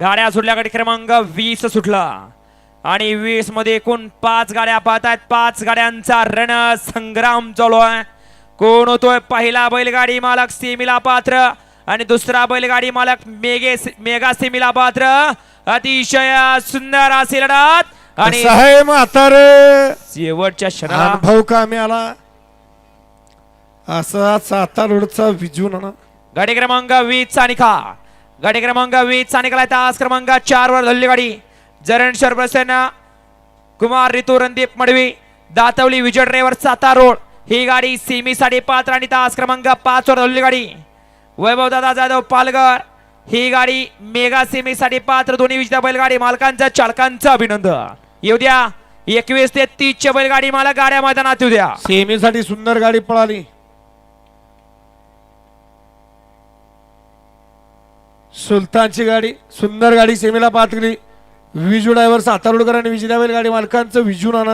गाड्या सुटल्या गाडी क्रमांक वीस सुटला. आणि वीसमध्ये एकूण पाच गाड्या पाहत आहेत पाच गाड्यांचा रण संग्राम चालू आहे कोण होतोय? पहिला बैलगाडी मालक सेमीला पात्र. आणि दुसरा बैलगाडी मालक मेगे मेगा सेमीला पात्र. अतिशय सुंदर असे लढत. आणि म्हातारे. शेवटच्या क्षणाला अनुभव कामी आला? असा साता रोडचा विजून आणा गाडी क्रमांक वीस चानिका गाडी क्रमांक वीस चानिकाला तास क्रमांक चार वर धरली गाडी जरण प्रसन्न कुमार रितू रणदीप मडवी दातवली विजय ड्रायव्हर साता रोड ही गाडी सीमी साडेपाच पात्र आणि तास क्रमांक पाच वर धरली गाडी वैभव दादा जाधव पालघर. ही गाडी मेगा सीमी साडेपाच पात्र दोन्ही विजेता बैलगाडी मालकांचं चालकांचं अभिनंदन. येऊ द्या. एकवीस ते तीसच्या बैलगाडी मला गाड्या मैदानात येऊ द्या. सेमीसाठी सुंदर गाडी पळाली. सुलतानची गाडी सुंदर गाडी सेमीला पाहत गेली विजू ड्रायव्हर सातारोडकर आणि विजय गाडी मालकांचं विजू नाना